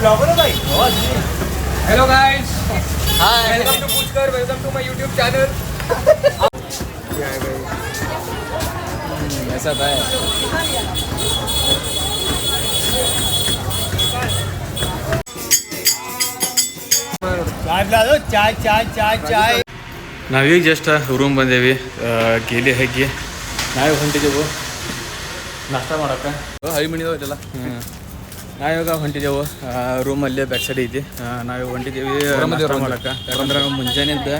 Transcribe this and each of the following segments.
Blogger हो भाई hello guys hi welcome to Pushkar welcome to my YouTube channel ऐसा था चाय पिला दो चाय चाय चाय चाय ನಾವೀಗ ಜಸ್ಟ್ ರೂಮ್ ಬಂದೇವಿ ಗೇಲಿ ಹಾಕಿ ನಾವೇ ಹೊಂಟಿದ್ದೆವು ನಾಷ್ಟ ಮಾಡಕ್ಕೆ ಐದು ಮಣಿದಾವ ಇದೆಲ್ಲ ಹ್ಞೂ ನಾವಿವಾಗ ಹೊಂಟಿದ್ದೆವು ರೂಮಲ್ಲೇ ಬ್ಯಾಕ್ ಸೈಡ್ ಐತಿ ಆ, ನಾವೀಗ ಹೊಂಟಿದ್ದೀವಿ ನಾಷ್ಟ ಮಾಡಕ್ಕೆ ಯಾಕಂದ್ರೆ ಮುಂಜಾನೆಯಿಂದ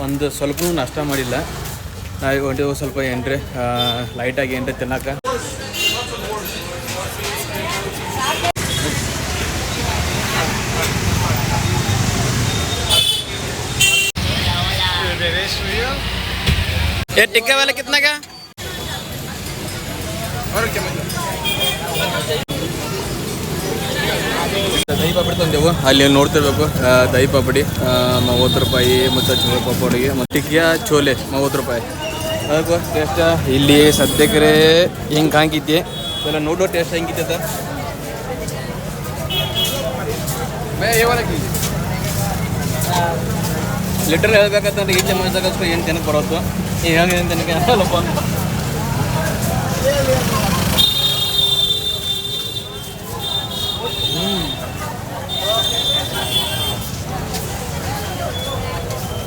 ಒಂದು ಸ್ವಲ್ಪ ನಾಷ್ಟ ಮಾಡಿಲ್ಲ ನಾವೀಗ ಹೊಂಟಿದ್ದೆವು ಸ್ವಲ್ಪ ಏನ್ರಿ ಲೈಟಾಗಿ ಏನ್ರಿ ತಿನ್ನಕ್ಕೆ ये टिक्का वाला कितना का ದಹಿ ಪಾಪಡಿ ತಂದೆವು ಅಲ್ಲಿ ನೋಡ್ತಿರ್ಬೇಕು. ದಹಿ ಪಾಪಡಿ ಮೂವತ್ತು ರೂಪಾಯಿ ಮತ್ತು ಚೋಳೆ ಪಾಪಡಿಗೆ ಮತ್ತು ಟಿಕ್ಕಿಯ ಚೋಲೆ ಮೂವತ್ತು ರೂಪಾಯಿ ಅದಕ್ಕೆ ಟೇಸ್ಟ್ ಇಲ್ಲಿ ಸದ್ಯಕ್ಕೆ ಹಿಂಗೆ ಹಾಕಿದ್ದೆ ಎಲ್ಲ ನೋಡೋ ಟೇಸ್ಟ್ ಹೆಂಗಿತ್ತೆ ಸರ್ ಲಿಟರ್ ಹೇಳ್ಬೇಕಂತಂದ್ರೆ ಈಚೆ ಮಾಡಿದಾಗ ಏನು ತಿನ್ನಕ್ಕೆ ಬರೋದು. ಈಗ ಹೆಂಗೆ ತಿನ್ನಕ್ಕೆ ಅಲ್ಲಪ್ಪ.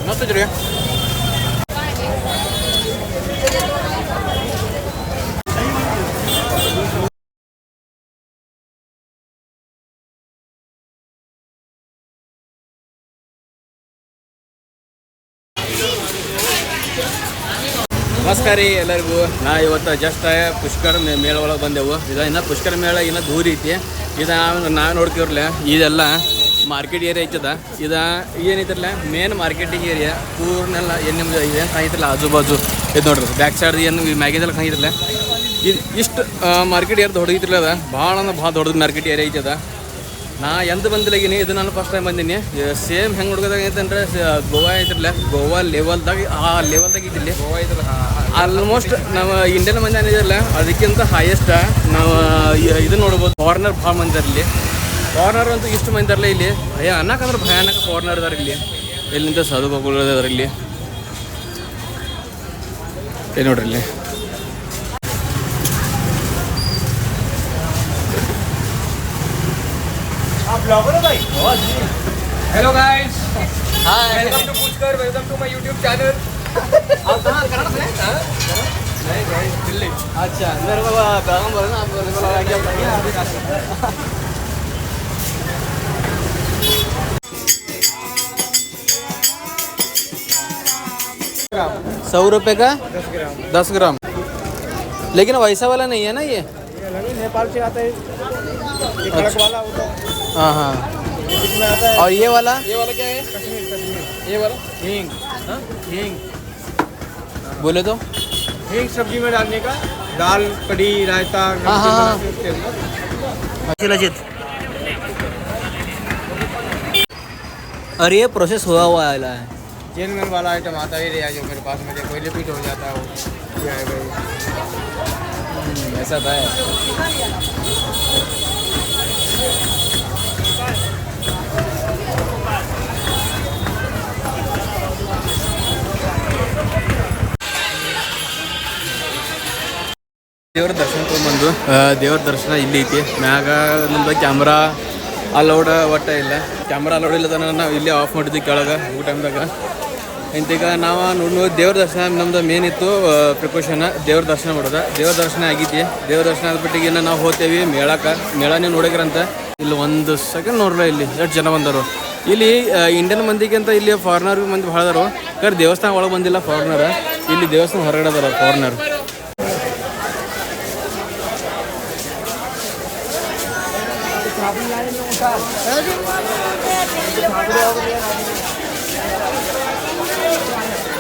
ಮತ್ತೆ ರೀ ನಮಸ್ಕಾರ ರೀ ಎಲ್ಲರಿಗೂ. ನಾ ಇವತ್ತು ಜಸ್ಟ್ ಪುಷ್ಕರ ಮೇಳ ಒಳಗೆ ಬಂದೆವು. ಇದು ಇನ್ನು ಪುಷ್ಕರ ಮೇಳ ಇನ್ನೂ ದೂರ ಐತಿ. ಇದು ನಾವು ನಾವು ನೋಡ್ತಿವ್ರಲ್ಲ, ಇದೆಲ್ಲ ಮಾರ್ಕೆಟ್ ಏರಿಯಾ ಐತದ. ಇದು ಏನೈತಿರಲ್ಲ ಮೇನ್ ಮಾರ್ಕೆಟಿಂಗ್ ಏರಿಯಾ ಪೂರ್ನೆಲ್ಲ ಏನು ನಿಮ್ದು ಏನು ಕಾಯ್ತಿಲ್ಲ ಆಜು ಬಾಜು ಇದು ನೋಡ್ರಿ ಬ್ಯಾಕ್ ಸೈಡ್ ಏನು ಮ್ಯಾಗಿದೆಲ್ಲ ಕಾಯ್ತಿರಲ್ಲ ಇದು ಇಷ್ಟು ಮಾರ್ಕೆಟ್ ಏರಿಯಾ ದೊಡ್ಡದಿತ್ರಲ್ಲ ಅದ. ಭಾಳ ಅಂದ್ರೆ ಭಾಳ ದೊಡ್ಡದು ಮಾರ್ಕೆಟ್ ಏರಿಯಾ ಐತದ. ನಾ ಎಂತ ಬಂದಿಲ್ಲಗೀನಿ ಇದು ನಾನು ಫಸ್ಟ್ ಟೈಮ್ ಬಂದೀನಿ. ಸೇಮ್ ಹೆಂಗೆ ಹುಡುಗದಾಗ ಐತಂದ್ರೆ ಗೋವಾ ಐತ್ರಲ್ಲ. ಗೋವಾ ಲೆವೆಲ್ದಾಗ ಆ ಲೆವೆಲ್ದಾಗ ಇದ್ದಿಲ್ಲ. ಗೋವಾ ಇದ್ರೆ ಆಲ್ಮೋಸ್ಟ್ ನಾವು ಇಂಡಿಯನ್ ಮಂದಿ ಏನಿದಿರಲ್ಲ ಅದಕ್ಕಿಂತ ಹೈಯೆಸ್ಟ್ ನಾವು ಇದು ನೋಡ್ಬೋದು ಫಾರ್ನರ್ ಭಾಳ ಮಂದಿ ಇಲ್ಲಿ. ಫಾರಿನರ್ ಅಂತೂ ಇಷ್ಟು ಮಂದಿ ಇದಾರಲ್ಲ ಇಲ್ಲಿ. ಭಯ ಅನ್ನಕಂದ್ರೆ ಭಯಾನಕ ಫಾರ್ನರ್ ಇದಾರೆ ಇಲ್ಲಿ. ಎಲ್ಲಿಂದ ಇದಾರೆ ಇಲ್ಲಿ. ಏ ನೋಡ್ರಿ ಇಲ್ಲಿ. आप ब्लॉगर हो भाई? Hello guys hi welcome to Pushkar welcome to my YouTube channel आप कहाँ से हैं? नहीं गाइस दिल्ली। अच्छा मेरे को बोले ना आप मेरे को लगा कि आप लगे सौ रुपये का? दस ग्राम। लेकिन वैसा वाला नहीं है ना ये? नेपाल से आता है। वाला होता है। हाँ हाँ। और ये वाला? ये वाला क्या है? कश्मीर कश्मीर। ये वाला? हींग। हाँ? हींग। बोले तो? हींग सब्ज़ी में डालने का? दाल कड़ी रायता हाँ, हाँ, हाँ। और ये प्रोसेस हुआ हुआ आला है। मैन वाला आइटम आता ही रहा जो मेरे पास में देखो रिपीट हो जाता है वो क्या है भाई। ऐसा था। ದೇವ್ರ ದರ್ಶನ ತೊಗೊಂಬಂದು ದೇವ್ರ ದರ್ಶನ ಇಲ್ಲಿ ಐತಿ. ಮ್ಯಾಗ ನಮ್ದು ಕ್ಯಾಮ್ರಾ ಅಲೌಡ್ ಒಟ್ಟ ಇಲ್ಲ. ಕ್ಯಾಮ್ರಾ ಅಲೌಡ್ ಇಲ್ಲದ ನಾವು ಇಲ್ಲಿ ಆಫ್ ಮಾಡಿದ್ವಿ ಕೆಳಗೆ, ಊಟ ಟೈಮ್ದಾಗ. ಇಂತೀಗ ನಾವು ನೋಡ್ ದೇವ್ರ ದರ್ಶನ ನಮ್ದು ಮೇನ್ ಇತ್ತು ಪ್ರಿಕಾಷನ್ ದೇವ್ರ ದರ್ಶನ ಮಾಡೋದ. ದೇವ್ರ ದರ್ಶನ ಆಗೈತಿ ದೇವ್ರ ದರ್ಶನ ಆದ್ಬಿಟ್ಟಿಗೆ ನಾವು ಹೋಗ್ತೇವೆ ಮೇಳಕ. ಮೇಳ ನೀವು ನೋಡಿಗ್ರಂತ ಇಲ್ಲಿ ಒಂದು ಸೆಕೆಂಡ್ ನೋಡ್ರ ಇಲ್ಲಿ, ಎಷ್ಟು ಜನ ಬಂದರು. ಇಲ್ಲಿ ಇಂಡಿಯನ್ ಮಂದಿಗಿಂತ ಇಲ್ಲಿ ಫಾರಿನರ್ ಮಂದಿ ಭಾಳ ಕರೆ ಕರ್ ದೇವಸ್ಥಾನ ಒಳಗೆ ಬಂದಿಲ್ಲ ಫಾರಿನರ್ ಇಲ್ಲಿ ದೇವಸ್ಥಾನ ಹೊರಗಡೆ ಅದಾರ ಫಾರಿನರ್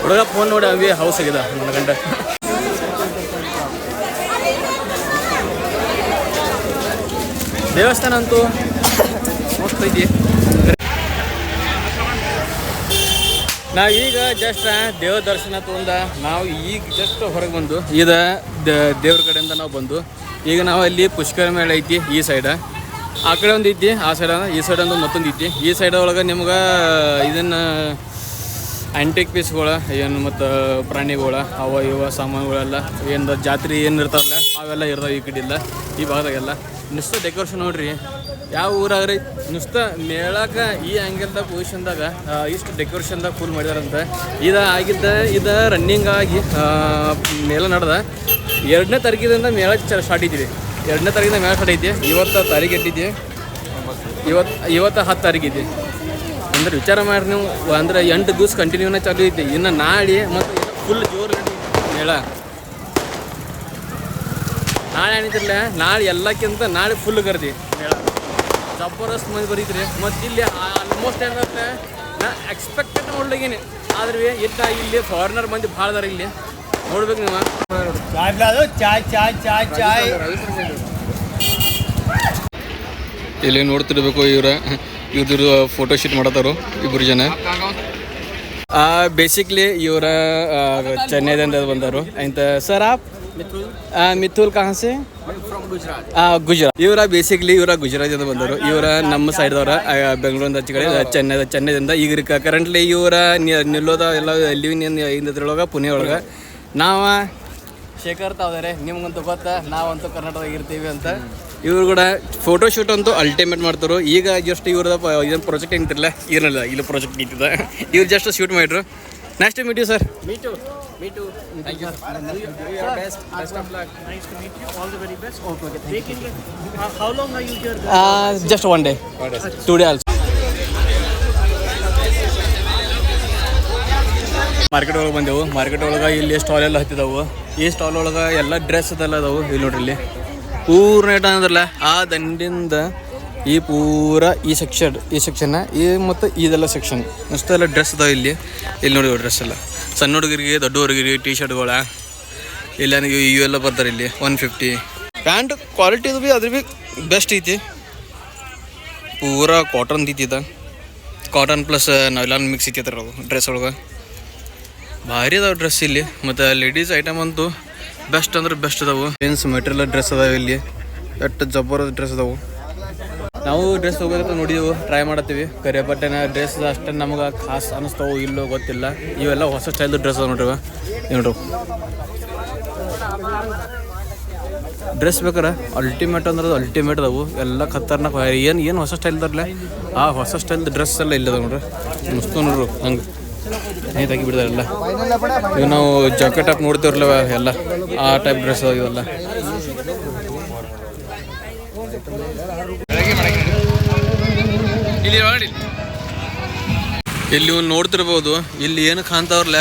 ಹುಡುಗ ಫೋನ್ ನೋಡಿ ಅವಿ ಹೌಸ್ ಆಗಿದೆ ನನ್ನ ಗಂಡ. ದೇವಸ್ಥಾನ ಅಂತೂ ಮಸ್ತ್ ಐತಿ. ನಾವೀಗ ಜಸ್ಟ್ ದೇವ್ರ ದರ್ಶನ ತಗೊಂಡ ನಾವು ಈಗ ಜಸ್ಟ್ ಹೊರಗೆ ಬಂದು ಈಗ ದೇವ್ರ ಕಡೆಯಿಂದ ನಾವು ಬಂದು, ಈಗ ನಾವು ಅಲ್ಲಿ ಪುಷ್ಕರ ಮೇಳ ಐತಿ ಈ ಸೈಡ ಆ ಕಡೆ ಒಂದು ಇದ್ದಿ, ಆ ಸೈಡ್ ಈ ಸೈಡ್ ಒಂದು ಮತ್ತೊಂದು ಐತಿ ಈ ಸೈಡ್ ಒಳಗೆ ನಿಮ್ಗೆ, ಇದನ್ನು ಆ್ಯಂಟಿಕ್ ಪೀಸ್ಗಳ ಏನು ಮತ್ತು ಪ್ರಾಣಿಗಳ, ಅವ ಇವ ಸಾಮಾನುಗಳೆಲ್ಲ ಏನು ಜಾತ್ರೆ ಏನು ಇರ್ತಾವಲ್ಲ, ಅವೆಲ್ಲ ಇರ್ತಾವೆ ಈ ಕಡೆ ಇಲ್ಲ ಈ ಭಾಗದಾಗೆಲ್ಲ. ನುಸ್ತ ಡೆಕೋರೇಷನ್ ನೋಡ್ರಿ, ಯಾವ ಊರಾಗ್ರಿ? ನುಸ್ತ ಮೇಳಕ್ಕೆ ಈ ಆ್ಯಂಗಲ್ದಾಗ ಪೊಸಿಷನ್ದಾಗ ಇಷ್ಟು ಡೆಕೋರೇಷನ್ದಾಗ ಫುಲ್ ಮಾಡಿದಾರಂತ. ಇದು ಆಗಿದ್ದ, ಇದು ರನ್ನಿಂಗ್ ಆಗಿ ಮೇಲೆ ನಡೆದ. ಎರಡನೇ ತಾರೀಕಿದಿಂದ ಮೇಳ ಸ್ಟಾರ್ಟ್ ಐತಿ ಎರಡನೇ ತಾರೀಕಿಂದ ಮ್ಯಾಚ್ ಐತಿ. ಇವತ್ತು ತಾರೀಕು ಇಟ್ಟಿದ್ದೆ ಇವತ್ತು ಇವತ್ತು ಹತ್ತು ಐತಿ ಅಂದ್ರೆ ವಿಚಾರ ಮಾಡಿ ನೀವು. ಅಂದ್ರೆ ಎಂಟು ದಿವಸ ಕಂಟಿನ್ಯೂನೇ ಚಾಲು ಐತಿ. ಇನ್ನು ನಾಳೆ ಮತ್ತು ಫುಲ್ ಜೋರು ಹೇಳ ನಾಳೆ ಏನಿದ್ರಲ್ಲ, ನಾಳೆ ಎಲ್ಲಕ್ಕಿಂತ ನಾಳೆ ಫುಲ್ ಕರ್ದಿ ಹೇಳ ಜಬರ್ದಸ್ತ್ ಮಂದಿ ಬರೀತ್ರಿ. ಮತ್ತು ಇಲ್ಲಿ ಆಲ್ಮೋಸ್ಟ್ ಏನಾಗುತ್ತೆ ನಾ ಎಕ್ಸ್ಪೆಕ್ಟೆಡ್ ನೋಡ್ಲಿಗೇನೆ ಆದ್ರೆ ಇಟ್ಟ ಇಲ್ಲಿ ಫಾರಿನರ್ ಮಂದಿ ಭಾಳ ಅದಾರ ಇಲ್ಲಿ. ನೋಡ್ಬೇಕು ನೀವು. ಚಾಯ್ ಚಾಯ್ ಚಾಯ್ ಚಾಯ್ ಚಾಯ್ ಇಲ್ಲಿ ನೋಡ್ತಿರ್ಬೇಕು ಇವರ. ಇವ್ರ ಫೋಟೋ ಶೂಟ್ ಮಾಡತ್ತಾರು ಇಬ್ಬರು ಜನ. ಬೇಸಿಕ್ಲಿ ಇವರ ಚೆನ್ನೈದಿಂದ ಬಂದರು. ಅಂತ ಸರ್ ಆಪ್? ಮಿಥುಲ್ ಕಹಾಸೆ ಗುಜರಾತ್. ಇವರ ಬೇಸಿಕ್ಲಿ ಇವರ ಗುಜರಾತಿಂದ ಬಂದರು. ಇವರ ನಮ್ಮ ಸೈಡ್ದವರ ಬೆಂಗಳೂರಿಂದ ಹಚ್ಚಿ ಕಡೆ ಚೆನ್ನೈ ಚೆನ್ನೈದಿಂದ ಈಗ ಕರೆಂಟ್ಲಿ ಇವರ ನಿಲ್ಲೋದ ಎಲ್ಲ ಲಿವಿಂಗ್ ಇಂದ ಇದ್ರೊಳಗೆ ಪುಣೆ ಒಳಗೆ ನಾವು ಶೇಖರ್ ತಾವ್ದಾರೆ ನಿಮ್ಗಂತೂ ಗೊತ್ತಾ ನಾವಂತೂ ಕರ್ನಾಟಕದಾಗ ಇರ್ತೀವಿ ಅಂತ. ಇವ್ರು ಕೂಡ ಫೋಟೋ ಶೂಟ್ ಅಂತೂ ಅಲ್ಟಿಮೇಟ್ ಮಾಡ್ತಾರೆ ಈಗ ಜಸ್ಟ್ ಇವ್ರದ ಇದನ್ನ ಪ್ರಾಜೆಕ್ಟ್ ಏನಿರಲ್ಲ ಇರಲಿಲ್ಲ ಇಲ್ಲಿ ಪ್ರಾಜೆಕ್ಟ್ ನಿಂತಿದ್ದ ಇವ್ರು ಜಸ್ಟ್ ಶೂಟ್ ಮಾಡಿದ್ರು. Next meet you sir meet meet thank you best best of luck? Just one day to day also market ಒಳಗೆ ಬಂದೆವು. ಮಾರ್ಕೆಟ್ ಒಳಗೆ ಇಲ್ಲಿ ಸ್ಟಾಲ್ ಎಲ್ಲ ಹತ್ತಿದವು. ಈ ಸ್ಟಾಲ್ ಒಳಗೆ ಎಲ್ಲ ಡ್ರೆಸ್ ಅದೆಲ್ಲ ಅದಾವು. ಇಲ್ಲಿ ನೋಡ್ರಿ ಇಲ್ಲಿ. ಪೂರ್ಣ ಏಟ ಅಂದ್ರಲ್ಲ, ಆ ದಂಡಿಂದ ಈ ಪೂರ ಈ ಸೆಕ್ಷನ್ ಈ ಸೆಕ್ಷನ್ ಈ ಮತ್ತು ಇದೆಲ್ಲ ಸೆಕ್ಷನ್ ಅಷ್ಟೆಲ್ಲ ಡ್ರೆಸ್ ಅದಾವೆ ಇಲ್ಲಿ. ಇಲ್ಲಿ ನೋಡಿ ಡ್ರೆಸ್ ಎಲ್ಲ. ಸಣ್ಣ ಹುಡುಗರಿಗೆ, ದೊಡ್ಡ ಹುಡುಗರಿಗೆ ಟಿ ಶರ್ಟ್ಗಳ ಇಲ್ಲ ನನಗೆ ಇವೆಲ್ಲ ಬರ್ತಾರೆ ಇಲ್ಲಿ. ಒನ್ ಫಿಫ್ಟಿ ಪ್ಯಾಂಟ್ ಕ್ವಾಲಿಟಿದು ಭೀ ಅದ್ರ ಭೀ ಬೆಸ್ಟ್ ಐತಿ. ಪೂರ ಕಾಟನ್ ಐತಿದ ಕಾಟನ್ ಪ್ಲಸ್ ನೈಲಾನ್ ಮಿಕ್ಸ್ ಐತಿ ಅದ್ರ ಡ್ರೆಸ್ ಒಳಗೆ. ಭಾರಿ ಅದಾವ ಡ್ರೆಸ್ ಇಲ್ಲಿ. ಮತ್ತು ಲೇಡೀಸ್ ಐಟಮ್ ಅಂತೂ ಬೆಸ್ಟ್ ಅಂದ್ರೆ ಬೆಸ್ಟ್ ಅದಾವು. ಜೀನ್ಸ್ ಮೆಟೀರಿಯಲ್ ಡ್ರೆಸ್ ಅದಾವ ಇಲ್ಲಿ. ಎಷ್ಟು ಜಬ್ಬರ ಡ್ರೆಸ್ ಅದಾವು. ನಾವು ಡ್ರೆಸ್ ಹೋಗೋದಕ್ಕೆ ನೋಡಿದೆವು ಟ್ರೈ ಮಾಡತ್ತೀವಿ. ಕರೆ ಬಟ್ಟೆನ ಡ್ರೆಸ್ ಅಷ್ಟೇ ನಮ್ಗೆ ಖಾಸ್ ಅನಿಸ್ತಾವು ಇಲ್ಲೋ ಗೊತ್ತಿಲ್ಲ. ಇವೆಲ್ಲ ಹೊಸ ಸ್ಟೈಲ್ದು ಡ್ರೆಸ್ ಅದಾವ ನೋಡ್ರಿ. ನೋಡ್ರಿ ಡ್ರೆಸ್ ಬೇಕಾರೆ? ಅಲ್ಟಿಮೇಟ್ ಅಂದ್ರೆ ಅಲ್ಟಿಮೇಟ್ ಅದಾವು. ಎಲ್ಲ ಖತರ್ನಾಕ್ ಏನು ಏನು ಹೊಸ ಸ್ಟೈಲ್ ತರಲ್ಲ ಆ ಹೊಸ ಸ್ಟೈಲ್ ಡ್ರೆಸ್ ಎಲ್ಲ ಇಲ್ಲದ ನೋಡ್ರಿ. ಮಸ್ತು ನೋಡ್ರಿ ಹಂಗೆ. ಬಿಡ್ತಾರಲ್ಲ ಇವು ನಾವು ಜಾಕೆಟ್ ಹಾಕಿ ನೋಡ್ತೀವ್ರಲ್ಲ ಎಲ್ಲ, ಆ ಟೈಪ್ ಡ್ರೆಸ್ ಇವೆಲ್ಲ. ಇಲ್ಲಿ ನೋಡ್ತಿರ್ಬೋದು, ಇಲ್ಲಿ ಏನು ಕಾಣ್ತಾವ್ರಲ್ಲ,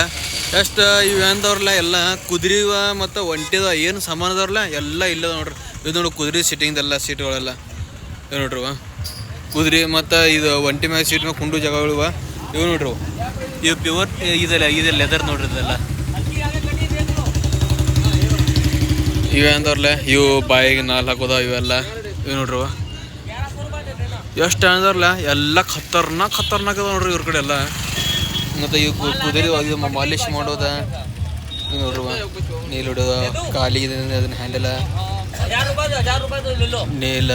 ಎಷ್ಟು ಇವು ಎಲ್ಲ, ಕುದುರೆವ ಮತ್ತು ಒಂಟಿದ ಏನು ಸಮಾನ ಅದವ್ರಲ್ಲ ಎಲ್ಲ ಇಲ್ಲದ ನೋಡ್ರಿ. ಇದು ನೋಡಿ ಕುದುರೆ ಸಿಟ್ಟಿಂಗ್ದೆಲ್ಲ ಸೀಟ್ಗಳೆಲ್ಲ ನೋಡ್ರಿ. ಕುದುರೆ ಮತ್ತು ಇದು ಒಂಟಿ ಮ್ಯಾಗ ಸೀಟ್ ಮ್ಯಾಗ ಕುಂಡು ಜಾಗಗಳಿವ. ಇವು ನೋಡ್ರಿ ಇವು. ಇವು ಪ್ಯೂರ್ ಇದೆಲ್ಲ ಇದೆ ಲೆದರ್ ನೋಡ್ರಿ ಇದೆಲ್ಲ ಇವೆ ಅಂದವ್ರಲ್ಲ ಇವು ಬಾಯಿಗೆ ನಾಲ್ ಹಾಕೋದ ಇವೆಲ್ಲ. ಇವು ನೋಡ್ರಿ. ಎಷ್ಟು ಅಂದವ್ರಲ್ಲ ಎಲ್ಲ ಖತರ್ನಾಕ್ ಖತರ್ನಾಕ್ ಅದ ನೋಡ್ರಿ ಇವ್ರ ಕಡೆ ಎಲ್ಲ. ಮತ್ತೆ ಇವು ಕುದುರೆ ಇದು ಮಾಲಿಶ್ ಮಾಡೋದ. ಇವ್ ನೋಡ್ರಿ. ನೀಲ್ ಹೊಡೋದ ಕಾಲಿಗೆ ಅದನ್ನ ಹ್ಯಾಂಡಲ ನೇಲ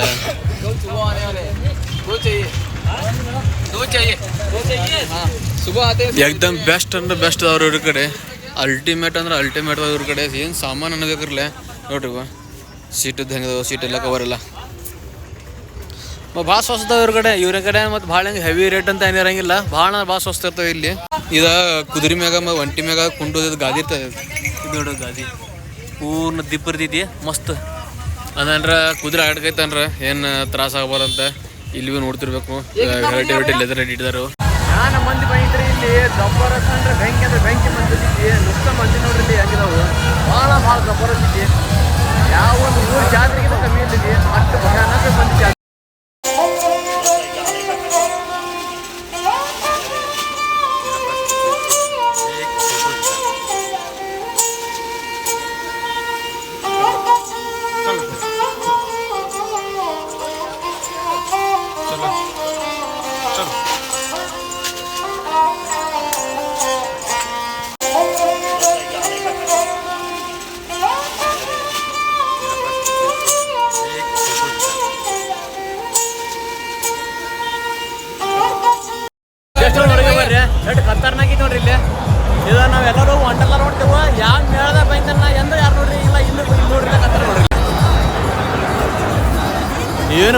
ಏಕ್ದಮ್ ಬೆಸ್ಟ್ ಅಂದ್ರೆ ಬೆಸ್ಟ್ ಅದಾವ್ರಿ ಇವ್ರ ಕಡೆ. ಅಲ್ಟಿಮೇಟ್ ಅಂದ್ರೆ ಅಲ್ಟಿಮೇಟ್ ಇವ್ರ ಕಡೆ. ಏನು ಸಾಮಾನು ಅನ್ನೋದಿರಲ್ಲ ನೋಡ್ರಿ ಬಾ ಸೀಟದ್ದು ಹೆಂಗೆ ಸೀಟ್ ಎಲ್ಲ ಕವರ್ ಎಲ್ಲ. ಭಾಳ ಸ್ವಸ್ತ ಇವ್ರ ಕಡೆ. ಇವ್ರ ಕಡೆ ಮತ್ತು ಭಾಳ ಹೆಂಗೆ ಹೆವಿ ರೇಟ್ ಅಂತ ಏನು ಇರಂಗಿಲ್ಲ. ಭಾಳ ಭಾಳ ಸ್ವಸ್ತ ಇರ್ತವೆ ಇಲ್ಲಿ. ಇದ ಕುದುರೆ ಮ್ಯಾಗ ಮ, ಒಂಟಿ ಮ್ಯಾಗ ಕುಂಡೋದ್ ಗಾದಿ ಇರ್ತದೆ. ಇದು ನೋಡು ಗಾದಿ. ಪೂರ್ಣ ದಿಪ್ಪ ಇರ್ತೈತಿ ಮಸ್ತ್. ಅದಂದ್ರೆ ಕುದುರೆ ಆಡ್ಕೈತನ್ರ ಏನು ತ್ರಾಸ ಆಗ್ಬಾರ್ದಂತ. ಇಲ್ಲಿ ನೋಡ್ತಿರ್ಬೇಕು. ವೆರೈಟಿ ವೆರೈಟಿ ಲೆದರ್ ರೆಡಿ ಇಟ್ಟಿದಾರು ನಾನು ಮಂದಿ ಬಂದಿದ್ರಿ ಇಲ್ಲಿ ಜಬರ್ದಸ್ತ್ ಅಂದ್ರೆ ಬೆಂಕಿ ಅಂದ್ರೆ ಬೆಂಕಿ ಮಂದಿ ನುಸ್ತ ಮಂದಿ ನೋಡ್ರಿ ಇಲ್ಲಿ ಹೆಂಗಿದಾವು. ಭಾಳ ಭಾಳ ಯಾವ ಒಂದು ಊರು ಜಾತ್ರೆಗಿಂತ ಕಮ್ಮಿ ಇಲ್ಲಿದೆ ಅಷ್ಟು ಭಯಾನಕ ಮಂದಿ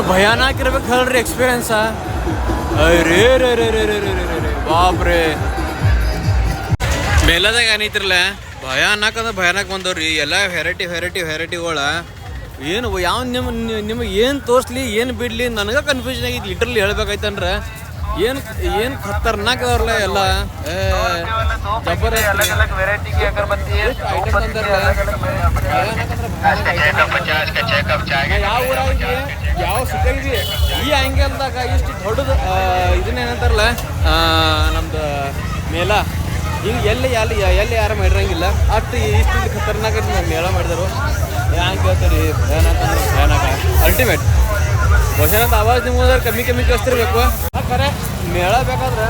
ಏನು ಭಯಾನಕ ಇರ್ಬೇಕು ಹೇಳ್ರಿ ಎಕ್ಸ್ಪೀರಿಯನ್ಸ ರೇ ರೇ ರೇ ರೇ ರೇ ರೇ ರೇ ರೇ ಬಾಪ್ರೆ. ಏನೈತಿರಲ್ಲ ಭಯಾನಕ ಅಂದ್ರೆ ಭಯಾನಕ ಬಂದವ್ರಿ. ಎಲ್ಲ ವೆರೈಟಿ ವೆರೈಟಿ ವೆರೈಟಿಗಳ ಏನು ಯಾವ ನಿಮ್ಮ ನಿಮಗೆ ಏನು ತೋರಿಸ್ಲಿ ಏನು ಬಿಡ್ಲಿ ನನಗೆ ಕನ್ಫ್ಯೂಷನ್ ಆಗೈತಿ ಲಿಟ್ರಲಿ ಹೇಳ್ಬೇಕಾಯ್ತಂದ್ರೆ. ಏನು ಏನು ಖತರ್ನಾಕ್ ಅವ್ರಲ್ಲ ಎಲ್ಲ. ಎಷ್ಟು ಯಾವ ಊರಾಗಿದ್ವಿ ಯಾವ ಸಿಟಿಯಾಗಿದ್ವಿ ಈ ಆ್ಯಂಗಲ್ದಾಗ ಇಷ್ಟು ದೊಡ್ಡದು ಇದನ್ನೇನಂತಾರಲ್ಲ ನಮ್ದು ಮೇಲ ಹಿಂಗೆ ಎಲ್ಲಿ ಎಲ್ಲಿ ಎಲ್ಲಿ ಯಾರು ಮಾಡಿರಂಗಿಲ್ಲ. ಅಷ್ಟು ಇಷ್ಟು ಖತರ್ನಾಕ ಮೇಳ ಮಾಡಿದರು. ಹ್ಯಾಂಗೆ ಹೇಳ್ತಾರೆ ಭಯಾನಕ ಅಲ್ಟಿಮೇಟ್ ಬಹುಶಃ ಆವಾಜ್ ನಿಮ್ಗೆ ಕಮ್ಮಿ ಕಮ್ಮಿ ಕಳಿಸ್ತಿರ್ಬೇಕು. ಖರೆ? ಮೇಳ ಬೇಕಾದ್ರೆ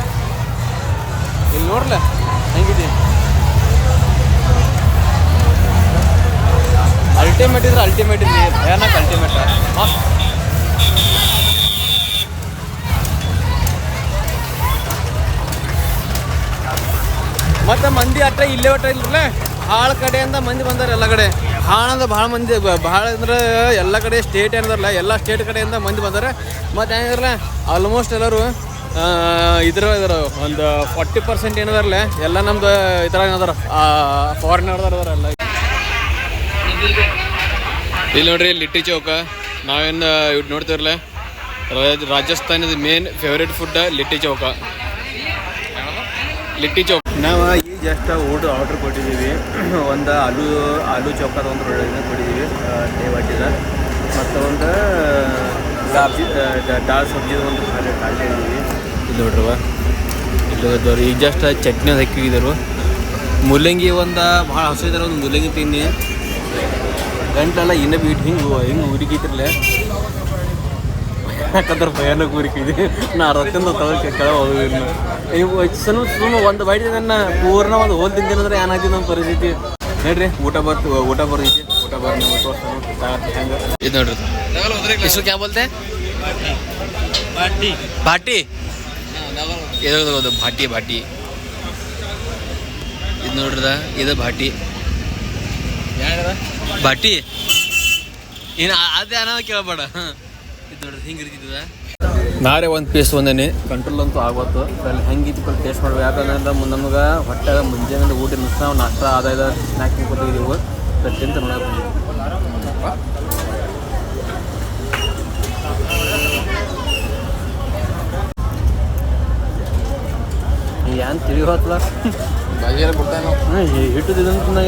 ಇಲ್ಲಿ ನೋಡ್ಲ ಹೆಂಗಿದೆ ಅಲ್ಟಿಮೇಟ್ ಇದ್ರೆ ಅಲ್ಟಿಮೇಟ್ ಇದೆ ಭಯಾನಕ ಅಲ್ಟಿಮೇಟ್ ಮಸ್ತ್. ಮತ್ತೆ ಮಂದಿ ಅಟ್ಟ ಇಲ್ಲೇ ಒಟ್ಟ ಇಲ್ಲ ಭಾಳ ಕಡೆಯಿಂದ ಮಂದಿ ಬಂದಾರೆ ಎಲ್ಲ ಕಡೆ. ಭಾಳ ಅಂದ್ರೆ ಭಾಳ ಮಂದಿ, ಭಾಳ ಅಂದ್ರೆ ಎಲ್ಲ ಕಡೆ ಸ್ಟೇಟ್ ಏನದಾರಲ್ಲ ಎಲ್ಲ ಸ್ಟೇಟ್ ಕಡೆಯಿಂದ ಮಂದಿ ಬಂದಾರೆ. ಮತ್ತು ಹೆಂಗಿರಲ್ಲ ಆಲ್ಮೋಸ್ಟ್ ಎಲ್ಲರೂ ಇದ್ರ ಇದಾರ, ಒಂದು ಫಾರ್ಟಿ ಪರ್ಸೆಂಟ್ ಏನದಾರಲ್ಲ, ಎಲ್ಲ ನಮ್ದು ಇದ್ರಾಗ ಅದಾರ ಎಲ್ಲ. ಇಲ್ಲಿ ನೋಡ್ರಿ ಲಿಟ್ಟಿ ಚೌಕ ನಾವೇನು ಇವ್ ನೋಡ್ತಿರಲ್ಲ ರಾಜಸ್ಥಾನದ main favourite food litti chokha litti chokha ನಾವು ಈ ಜಸ್ಟ್ ಊಟ ಆರ್ಡ್ರ್ ಕೊಟ್ಟಿದ್ದೀವಿ. ಒಂದು ಆಲೂ ಆಲೂ ಚೌಕದ ಒಂದು ರೊಳ್ಳಿನ ಕೊಟ್ಟಿದ್ದೀವಿ ಟೇವಾಟಿದ ಮತ್ತು ಒಂದು ಸಬ್ಜಿ ದಾಲ್ ಸಬ್ಜಿದ ಒಂದು ಖಾಲಿ ಖಾಲಿ ಇದ್ದೀವಿ ಇಲ್ಲಿ ನೋಡ್ರವ ಇಲ್ಲಿ ಹೋದವ್ರು ಈಗ ಜಸ್ಟ್ ಚಟ್ನಿ ಹಾಕಿದ್ರು ಮೂಲಂಗಿ ಒಂದು, ಭಾಳ ಹಸಿದ್ರೆ ಒಂದು ಮೂಲಂಗಿ ತಿನ್ನಿ. ಗಂಟೆಲ್ಲ ಇನ್ನೂ ಬಿಟ್ಟು ಹಿಂಗೆ ಹಿಂಗೆ ಉರಿಕಿತಿರ್ಲೆ ಯಾಕಂದ್ರೆ ಭಯನ ಕೂರಿಕಿದೆ ನಾ ರೊತ್ತಿಂದ ತಗೋಕೆ ಕೆಳ ಹೋಗಿದ್ನು ಸಣ್ಣ ಸುಮ್ಮ ಒಂದು ಬೈಟ್ ನನ್ನ ಪೂರ್ಣ ಒಂದು ಹೋಲ್ ತಿಂತೀನಂದ್ರೆ ಏನಾಗ್ತದೆ ನಮ್ಮ ಪರಿಸ್ಥಿತಿ? ನೋಡ್ರಿ ಊಟ ಬರ್ತು ಊಟ ಬರ್ತೈತಿ ಊಟ ಬರ್ ನೀವು ಹೆಂಗೆ? ಇದು ನೋಡ್ರಿ ಇಷ್ಟು ಕ್ಯಾ ಬೋಲ್ತೆ ಬಾಟಿ ಇದು ಬಾಟಿ ಬಾಟಿ ಇದು ನೋಡ್ರದ ಇದು ಬಾಟಿ ಬಾಟಿ ಏನು ಅದೇ ಅನ್ನೋ ಕೇಳಬೇಡ. ಇರ್ತಿದ್ದದ ನಾರೇ ಒಂದು ಪೀಸ್ ಒಂದೇನೆ ಕಂಟ್ರೋಲ್ ಅಂತೂ ಆಗೋತು. ಅಲ್ಲಿ ಹೆಂಗಿತ್ತು ಟೇಸ್ಟ್ ಮಾಡ್ಬೇಕು. ಯಾಕಂದ್ರೆ ಮುಂದೆ ನಮ್ಗೆ ಹೊಟ್ಟೆ ಮುಂಜಾನೆ ಊಟ ನುಸ್ತ ನಾವು ನಾಷ್ಟ ಆದಾಯದ ಸ್ನ್ಯಾಕ್ ಕೊಟ್ಟಿದ್ದೀವಿ ಪ್ರತಿಯಂತ ನೋಡಕ್ಕೆ ಏನು ನಾವು ಹಿಟ್ಟು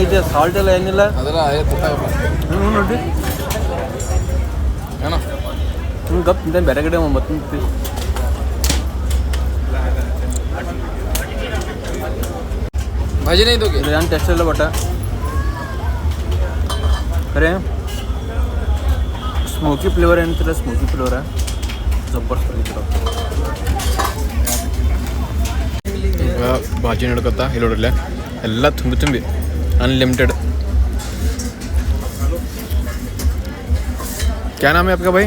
ಐತೆ. ಸಾಲ್ಟ್ ಎಲ್ಲ ಏನಿಲ್ಲ. ಅದೆಲ್ಲ ಅದೇ ಕಪ್ ತಿಂತಾನೆ ಬೇರೆ ಮತ್ತೆ भाजी नहीं दोगे जान टेस्ट लो बटा अरे स्मोकी फ्लेवर आहे ना स्मोकी फ्लेवर आहे ज़बरदस्त भाजी ನಡ್ಕೊತಾ ಇಲ್ಲಿ एल तुम तुम अनलिमिटेड क्या नाम है आपका भाई?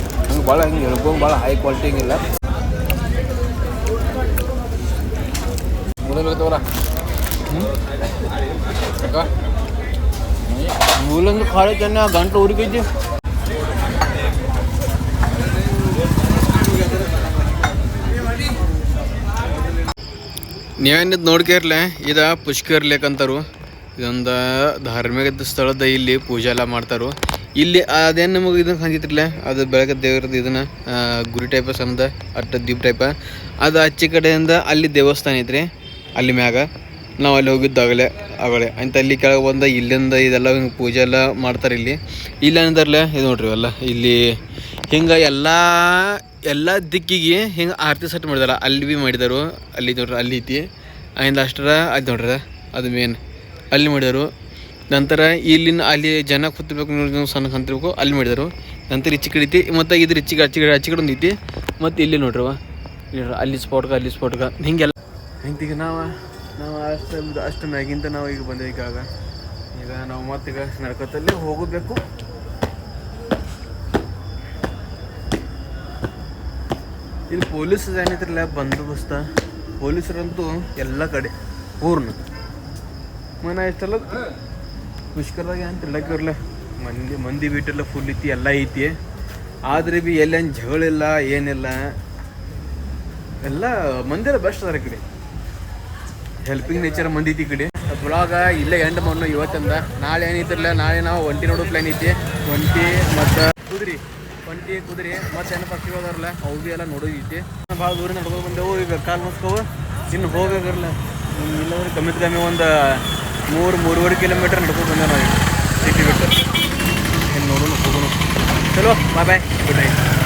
ಹಂಗೆ ಭಾಳ ಹಿಂಗೆ ಎಳ್ಕೊಂಡು ಭಾಳ ಹೈ ಕ್ವಾಲಿಟಿ ಹಿಂಗಿಲ್ಲ ಮೂಲಂಗಿರ್ತವರ ಮೂಲಂಗಿ ಖಾಲಿ ಚೆನ್ನ ಗಂಟು ಉರಿಗಿದ್ದಿ ನೀವೇನಿದ್ದು ನೋಡ್ಕೇರ್ಲೆ ಇದ ಪುಷ್ಕರ್ ಲೇಕ್ ಅಂತಾರು. ಇದೊಂದು ಧಾರ್ಮಿಕ ಸ್ಥಳದ ಇಲ್ಲಿ ಪೂಜೆ ಎಲ್ಲ ಮಾಡ್ತಾರೆ. ಇಲ್ಲಿ ಅದೇನು ನಿಮಗೆ ಇದನ್ನು ಕಂದಿತ್ರಲ್ಲ ಅದು ಬೆಳಗ್ಗೆ ದೇವ್ರದ್ದು ಇದನ್ನ ಗುರಿ ಟೈಪ ಸಂದ ಅಟ್ಟ ದೀಪ ಟೈಪ ಅದು ಅಚ್ಚಿ ಕಡೆಯಿಂದ ಅಲ್ಲಿ ದೇವಸ್ಥಾನ ಐತ್ರಿ, ಅಲ್ಲಿ ಮ್ಯಾಗ. ನಾವು ಅಲ್ಲಿ ಹೋಗಿದ್ದು ಆಗಲೇ ಅಂತ ಅಲ್ಲಿ ಕೆಳಗೆ ಬಂದ, ಇಲ್ಲಿಂದ ಇದೆಲ್ಲ ಹಿಂಗೆ ಪೂಜೆ ಎಲ್ಲ ಮಾಡ್ತಾರೆ ಇಲ್ಲಿ. ಇಲ್ಲಿ ಅಂದರ್ಲೆ, ಇದು ನೋಡ್ರಿ ಅಲ್ಲ ಇಲ್ಲಿ ಹಿಂಗೆ ಎಲ್ಲ ಎಲ್ಲ ದಿಕ್ಕಿಗೆ ಹಿಂಗೆ ಆರತಿ ಸೆಟ್ ಮಾಡಿದಾರೆ. ಅಲ್ಲಿ ಭೀ ಮಾಡಿದರು. ಅಲ್ಲಿ ನೋಡ್ರಿ, ಅಲ್ಲಿ ಐತಿ. ಆಗಿಂದ ಅಷ್ಟರ, ಅದು ನೋಡ್ರಿ, ಅದು ಮೇನ್ ಅಲ್ಲಿ ಮಾಡಿದಾರು. ನಂತರ ಇಲ್ಲಿನ ಅಲ್ಲಿ ಜನ ಕೂತಿರ್ಬೇಕು ನೋಡಿ ಸಣ್ಣ ಕಂತಿರ್ಬೇಕು ಅಲ್ಲಿ ಮಾಡಿದರು. ನಂತರ ಈಚೆ ಕಡೆ ಐತಿ ಮತ್ತು ಇದ್ರ ಈಚೆ ಕಡೆ ಆಚೆ ಕಡೆ ಆಚೆ ಕಡೆ ಒಂದು ಐತಿ ಮತ್ತು ಇಲ್ಲಿ ನೋಡ್ರವ ಅಲ್ಲಿ ಸ್ಪಾಟ್ಗೆ ಅಲ್ಲಿ ಸ್ಪಾಟ್ಗೆ ಹಿಂಗೆಲ್ಲ ಹಿಂಗೆ ನಾವು ನಾವು ಅಷ್ಟು ಅಷ್ಟು ಮ್ಯಾಗಿಂದ ನಾವು ಈಗ ಬಂದೇವೆ ಈಗ. ಈಗ ನಾವು ಮತ್ತೀಗ ನಡ್ಕೊತಲ್ಲಿ ಹೋಗಬೇಕು. ಇಲ್ಲಿ ಪೊಲೀಸ್ ಏನಿದ್ರಲ್ಲ ಬಂದೋಬಸ್ತ. ಪೊಲೀಸರಂತೂ ಎಲ್ಲ ಕಡೆ ಪೂರ್ಣ. ಮನ ಇಷ್ಟಲ್ಲ ಮುಷ್ಕರದಾಗ ಏನು ತಿಳ್ಳಕ್ಕಿರಲ್ಲ ಮಂದಿ ಮಂದಿ ಬಿಟ್ಟೆಲ್ಲ ಫುಲ್ ಐತಿ ಎಲ್ಲ ಐತಿ ಆದ್ರೆ ಬಿ ಎಲ್ಲೇನು ಜಗಳಿಲ್ಲ, ಏನಿಲ್ಲ. ಎಲ್ಲ ಮಂದಿರ ಬೆಸ್ಟ್ ಅದಾರ ಕಡೆ. ಹೆಲ್ಪಿಂಗ್ ನೇಚರ್ ಮಂದಿ ಐತಿ ಕಡೆ. ಬ್ಲಾಗ ಇಲ್ಲೇ ಎಂಡ್ ಮಣ್ಣು ಇವತ್ತಂದ. ನಾಳೆ ಏನೈತಿರಲ್ಲ ನಾಳೆ ನಾವು ಒಂಟಿ ನೋಡೋ ಪ್ಲಾನ್ ಐತಿ ಒಂಟಿ ಮತ್ತು ಕುದುರೆ. ಒಂಟಿ, ಕುದುರೆ. ಮತ್ತೆ ಏನು ಪಕ್ಷಿ ಹೋದಾರಲ್ಲ ಅವು ಭೀ ಎಲ್ಲ ನೋಡೋದೈತಿ ಭಾಳ ದೂರ ನಡ್ಕೊಂಡು ಬಂದೆವು. ಈಗ ಕಾಲು ಮುಸ್ಕೋವು ಇನ್ನು ಹೋಗಿರಲ್ಲ ಇಲ್ಲಂದ್ರೆ ಕಮ್ಮಿ ಕಮ್ಮಿ ಒಂದು ಮೂರು ಮೂರುವರೆ ಕಿಲೋಮೀಟರ್ ನಡ್ಕೊಂಡು ಬಂದೆ ನಾವು ಸಿಟಿ ಬಿಟ್ಟು ಇನ್ನು ನೋಡೋಣ ಹೋಗೋಣ ಚಲೋ ಬಾಯ್ ಬಾಯ್ ಗುಡ್ ನೈಟ್